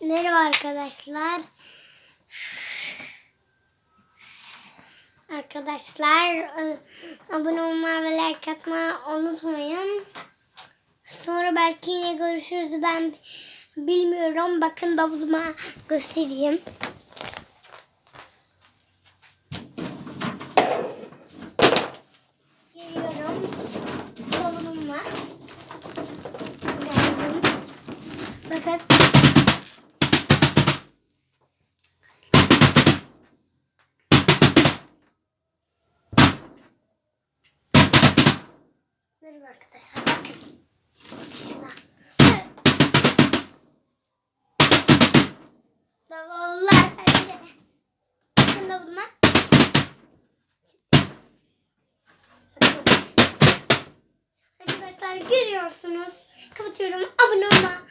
Merhaba arkadaşlar. Arkadaşlar e, abone olmayı ve like atmayı unutmayın. Sonra belki yine görüşürüz ben bilmiyorum. Bakın davuluma göstereyim. Geliyorum. Davulum var. Bakın. Merhaba arkadaşlar. Bakın. Şuna. Davullar. Bakın davuluma. Arkadaşlar görüyorsunuz. Kapatıyorum. Abone olma.